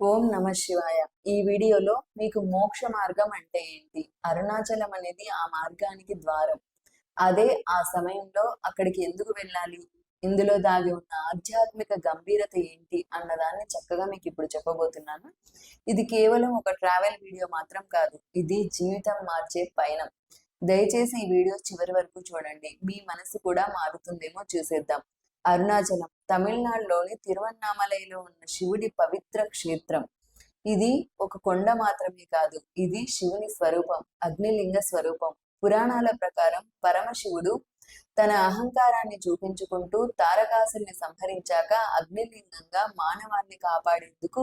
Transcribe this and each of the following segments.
ఓం నమ శివాయ. ఈ వీడియోలో మీకు మోక్ష మార్గం అంటే ఏంటి? అరుణాచలం అనేది ఆ మార్గానికి ద్వారం. అదే ఆ సమయంలో అక్కడికి ఎందుకు వెళ్ళాలి? ఇందులో దాగి ఉన్న ఆధ్యాత్మిక గంభీరత ఏంటి? అన్నదాన్ని చక్కగా మీకు ఇప్పుడు చెప్పబోతున్నాను. ఇది కేవలం ఒక ట్రావెల్ వీడియో మాత్రం కాదు. ఇది జీవితం మార్చే పయనం. దయచేసి ఈ వీడియో చివరి వరకు చూడండి. మీ మనసు కూడా మారుతుందేమో చూసేద్దాం. అరుణాచలం తమిళనాడులోని తిరువన్నామలైలో ఉన్న శివుడి పవిత్ర క్షేత్రం. ఇది ఒక కొండ మాత్రమే కాదు ఇది శివుని స్వరూపం అగ్నిలింగ స్వరూపం. పురాణాల ప్రకారం పరమశివుడు తన అహంకారాన్ని చూపించుకుంటూ తారకాసుల్ని సంహరించాక అగ్నిలింగంగా మానవాన్ని కాపాడేందుకు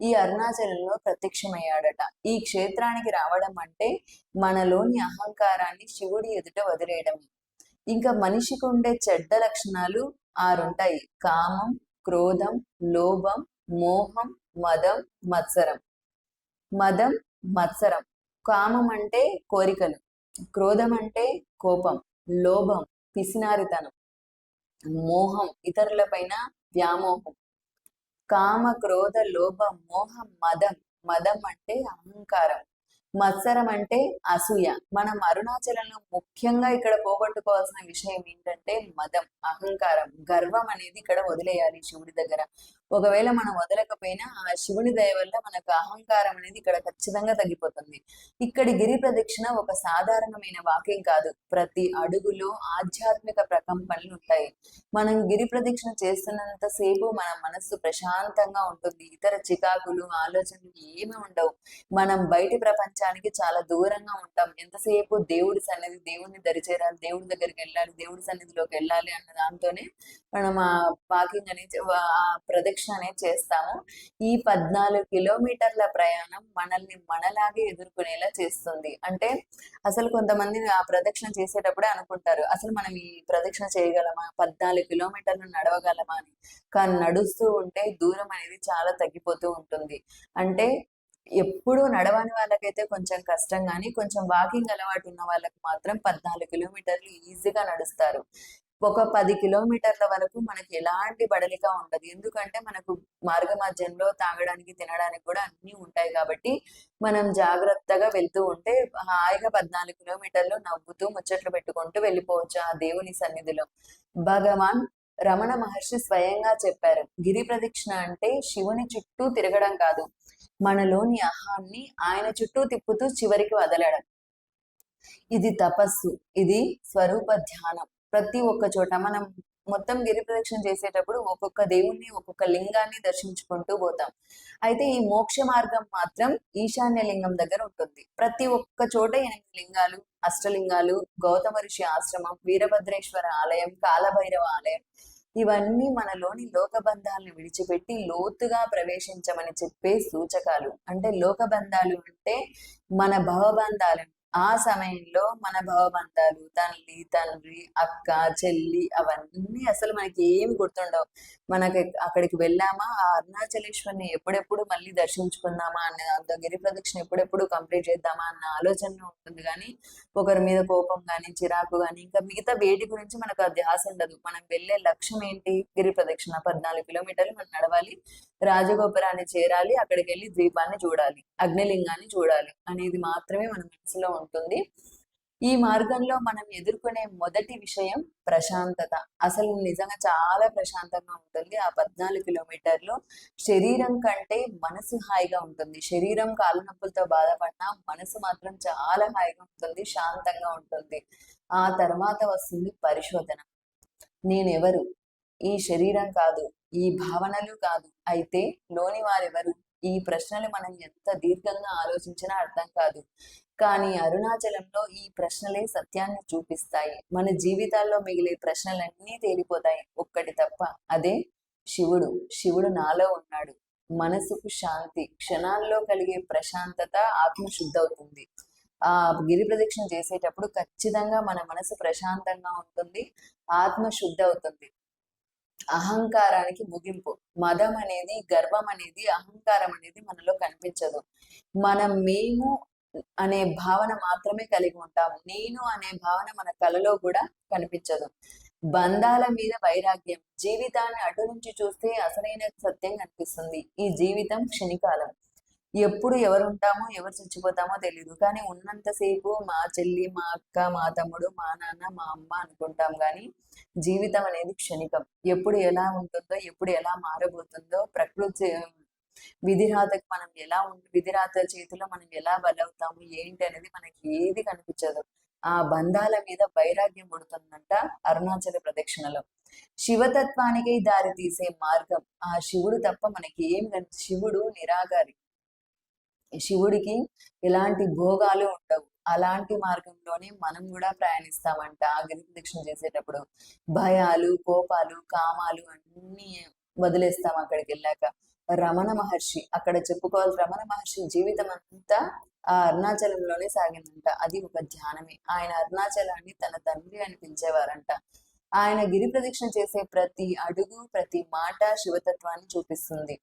ఈ అరుణాచలంలో ప్రత్యక్షమయ్యాడట. ఈ క్షేత్రానికి రావడం అంటే మనలోని అహంకారాన్ని శివుడి ఎదుట వదిలేయడమే. ఇంకా మనిషికి ఉండే చెడ్డ లక్షణాలు ఆరుంటాయి. కామం క్రోధం లోభం మోహం మదం మత్సరం. మదం మత్సరం. కామం అంటే కోరికలు. క్రోధం అంటే కోపం. లోభం పిసినారితనం. మోహం ఇతరులపైన వ్యామోహం. కామ క్రోధ లోభ మోహం మదం. మదం అంటే అహంకారం. మత్సరం అంటే అసూయ. మనం అరుణాచలంలో ముఖ్యంగా ఇక్కడ పోగొట్టుకోవాల్సిన విషయం ఏంటంటే మదం అహంకారం గర్వం అనేది ఇక్కడ వదిలేయాలి శివుడి దగ్గర. ఒకవేళ మనం వదలకపోయినా ఆ శివుని దయ వల్ల మనకు అహంకారం అనేది ఇక్కడ ఖచ్చితంగా తగ్గిపోతుంది. ఇక్కడి గిరి ప్రదక్షిణ ఒక సాధారణమైన వాక్యం కాదు. ప్రతి అడుగులో ఆధ్యాత్మిక ప్రకంపనలు ఉంటాయి. మనం గిరి ప్రదక్షిణ చేస్తున్నంత సేపు మన మనస్సు ప్రశాంతంగా ఉంటుంది. ఇతర చికాకులు ఆలోచనలు ఏమీ ఉండవు. మనం బయటి ప్రపంచానికి చాలా దూరంగా ఉంటాం. ఎంతసేపు దేవుడి సన్నిధి దేవుడిని దరిచేరాలి దేవుడి దగ్గరికి వెళ్ళాలి దేవుడి సన్నిధిలోకి వెళ్ళాలి అన్న దాంతోనే మనం ఆ వాకింగ్ అనేది ఆ ప్రదక్షిణ అనేది చేస్తాము. ఈ పద్నాలుగు కిలోమీటర్ల ప్రయాణం మనల్ని మనలాగే ఎదుర్కొనేలా చేస్తుంది. అంటే అసలు కొంతమంది ఆ ప్రదక్షిణ చేసేటప్పుడే అనుకుంటారు అసలు మనం ఈ ప్రదక్షిణ చేయగలమా? పద్నాలుగు కిలోమీటర్లు నడవగలమా అని. కానీ నడుస్తూ ఉంటే దూరం అనేది చాలా తగ్గిపోతూ ఉంటుంది. అంటే ఎప్పుడు నడవని వాళ్ళకైతే కొంచెం కష్టం కానీ కొంచెం వాకింగ్ అలవాటు ఉన్న వాళ్ళకి మాత్రం పద్నాలుగు కిలోమీటర్లు ఈజీగా నడుస్తారు. ఒక పది కిలోమీటర్ల వరకు మనకి ఎలాంటి బడలిక ఉండదు. ఎందుకంటే మనకు మార్గ మధ్యంలో తాగడానికి తినడానికి కూడా అన్ని ఉంటాయి కాబట్టి మనం జాగ్రత్తగా వెళ్తూ ఉంటే హాయిగా పద్నాలుగు కిలోమీటర్లు నవ్వుతూ ముచ్చట్లు పెట్టుకుంటూ వెళ్ళిపోవచ్చు ఆ దేవుని సన్నిధిలో. భగవాన్ రమణ మహర్షి స్వయంగా చెప్పారు గిరి ప్రదక్షిణ అంటే శివుని చుట్టూ తిరగడం కాదు మనలోని అహాన్ని ఆయన చుట్టూ తిప్పుతూ చివరికి వదలడం. ఇది తపస్సు ఇది స్వరూప ధ్యానం. ప్రతి ఒక్క చోట మనం మొత్తం గిరి ప్రదక్షిణ చేసేటప్పుడు ఒక్కొక్క దేవుణ్ణి ఒక్కొక్క లింగాన్ని దర్శించుకుంటూ పోతాం. అయితే ఈ మోక్ష మార్గం మాత్రం ఈశాన్య లింగం దగ్గర ఉంటుంది. ప్రతి ఒక్క చోట ఎనిమిది లింగాలు అష్టలింగాలు గౌతమ ఋషి ఆశ్రమం వీరభద్రేశ్వర ఆలయం కాలభైరవ ఆలయం ఇవన్నీ మనలోని లోకబంధాలను విడిచిపెట్టి లోతుగా ప్రవేశించమని చెప్పే సూచకాలు. అంటే లోకబంధాలు అంటే మన భవబంధాలను ఆ సమయంలో మన భవబంధాలు తల్లి తండ్రి అక్క చెల్లి అవన్నీ అసలు మనకి ఏమి గుర్తుండవు. మనకి అక్కడికి వెళ్ళామా? ఆ అరుణాచలేశ్వరిని ఎప్పుడెప్పుడు మళ్ళీ దర్శించుకుందామా? అన్న అంత గిరి ప్రదక్షిణ ఎప్పుడెప్పుడు కంప్లీట్ చేద్దామా? అన్న ఆలోచన ఉంటుంది కానీ ఒకరి మీద కోపం కానీ చిరాకు కానీ ఇంకా మిగతా వేటి గురించి మనకు ఆ ధ్యాస ఉండదు. మనం వెళ్ళే లక్ష్యం ఏంటి? గిరి ప్రదక్షిణ పద్నాలుగు కిలోమీటర్లు మనం నడవాలి. రాజగోపురాన్ని చేరాలి. అక్కడికి వెళ్ళి ద్వీపాన్ని చూడాలి. అగ్నిలింగాన్ని చూడాలి. అనేది మాత్రమే మన మనసులో ఉంటుంది. ఈ మార్గంలో మనం ఎదుర్కొనే మొదటి విషయం ప్రశాంతత. అసలు నిజంగా చాలా ప్రశాంతంగా ఉంటుంది. ఆ పద్నాలుగు కిలోమీటర్లు శరీరం కంటే మనసు హాయిగా ఉంటుంది. శరీరం కాళ్ళ నొప్పులతో బాధపడినా మనసు మాత్రం చాలా హాయిగా ఉంటుంది శాంతంగా ఉంటుంది. ఆ తర్వాత వస్తుంది పరిశోధన. నేనెవరు? ఈ శరీరం కాదు ఈ భావనలు కాదు. అయితే లోని వారెవరు? ఈ ప్రశ్నలు మనం ఎంత దీర్ఘంగా ఆలోచించినా అర్థం కాదు. కానీ అరుణాచలంలో ఈ ప్రశ్నలే సత్యాన్ని చూపిస్తాయి. మన జీవితాల్లో మిగిలే ప్రశ్నలన్నీ తేలిపోతాయి. ఒక్కటి తప్ప అదే శివుడు. శివుడు నాలో ఉన్నాడు. మనసుకు శాంతి. క్షణాల్లో కలిగే ప్రశాంతత ఆత్మశుద్ధి అవుతుంది ఆ గిరి ప్రదక్షిణ చేసేటప్పుడు ఖచ్చితంగా మన మనసు ప్రశాంతంగా ఉంటుంది. ఆత్మశుద్ధి అవుతుంది అహంకారానికి ముగింపు. మదం అనేది గర్వం అనేది అహంకారం అనేది మనలో కనిపించదు. మనం మేము అనే భావన మాత్రమే కలిగి ఉంటాము. నేను అనే భావన మన కలలో కూడా కనిపించదు. బంధాల మీద వైరాగ్యం జీవితాన్ని అటు నుంచి చూస్తే అసలైన సత్యం కనిపిస్తుంది. ఈ జీవితం క్షణికాలం. ఎప్పుడు ఎవరు ఉంటామో ఎవరు చచ్చిపోతామో తెలియదు కానీ ఉన్నంతసేపు మా చెల్లి మా అక్క మా తమ్ముడు మా నాన్న మా అమ్మ అనుకుంటాం కానీ జీవితం అనేది క్షణికం. ఎప్పుడు ఎలా ఉంటుందో ఎప్పుడు ఎలా మారబోతుందో ప్రకృతి విధిరాతకు మనం ఎలా విధిరాత చేతిలో మనం ఎలా బలవుతాము ఏంటి అనేది మనకి ఏది కనిపించదు. ఆ బంధాల మీద వైరాగ్యం పడుతుందంట అరుణాచల ప్రదక్షిణలో. శివతత్వానికి దారి తీసే మార్గం ఆ శివుడు తప్ప మనకి ఏం కని శివుడు నిరాకారి. శివుడికి ఎలాంటి భోగాలు ఉండవు. అలాంటి మార్గంలోనే మనం కూడా ప్రయాణిస్తామంట ఆ ప్రదక్షిణ చేసేటప్పుడు. భయాలు కోపాలు కామాలు అన్ని వదిలేస్తాం అక్కడికి వెళ్ళాక. రమణ మహర్షి. అక్కడ చెప్పుకోవాలి రమణ మహర్షి జీవితం అంతా ఆ అరుణాచలంలోనే సాగిందంట. అది ఒక ధ్యానమే. ఆయన అరుణాచలాన్ని తన తండ్రి అని పిలిచేవారంట. ఆయన గిరి ప్రదక్షిణ చేసే ప్రతి అడుగు ప్రతి మాట శివతత్వాన్ని చూపిస్తుంది.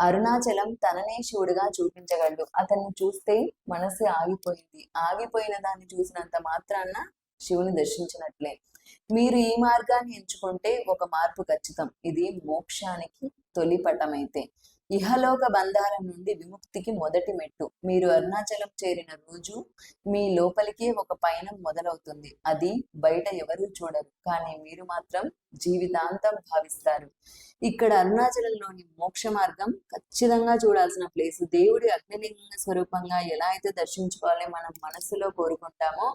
అరుణాచలం తననే శివుడిగా చూపించగలడు అతన్ని చూస్తే మనసు ఆగిపోయింది. ఆగిపోయిన దాన్ని చూసినంత మాత్రాన శివుని దర్శించినట్లే. మీరు ఈ మార్గాన్ని ఎంచుకుంటే ఒక మార్పు ఖచ్చితం. ఇది మోక్షానికి తొలిపటమైతే. ఇహలోక బంధాల నుండి విముక్తికి మొదటి మెట్టు. మీరు అరుణాచలం చేరిన రోజు మీ లోపలికి ఒక పయనం మొదలవుతుంది. అది బయట ఎవరూ చూడరు. కానీ మీరు మాత్రం జీవితాంతం భావిస్తారు. ఇక్కడ అరుణాచలంలోని మోక్ష మార్గం ఖచ్చితంగా చూడాల్సిన ప్లేస్. దేవుడి అగ్నిలింగ స్వరూపంగా ఎలా అయితే దర్శించుకోవాలి మనం మనస్సులో కోరుకుంటామో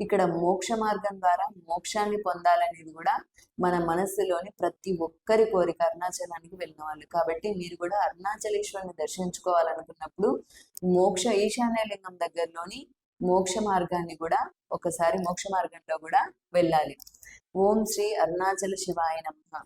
ఇక్కడ మోక్ష మార్గం ద్వారా మోక్షాన్ని పొందాలనేది కూడా మన మనస్సులోని ప్రతి ఒక్కరి కోరిక అరుణాచలానికి వెళ్ళిన వాళ్ళు. కాబట్టి మీరు కూడా అరుణాచలేశ్వరుని దర్శించుకోవాలనుకున్నప్పుడు మోక్ష ఈశాన్యలింగం దగ్గరలోని మోక్ష మార్గాన్ని కూడా ఒకసారి మోక్ష మార్గంలో కూడా వెళ్ళాలి. ఓం శ్రీ అరుణాచల శివాయ నమ.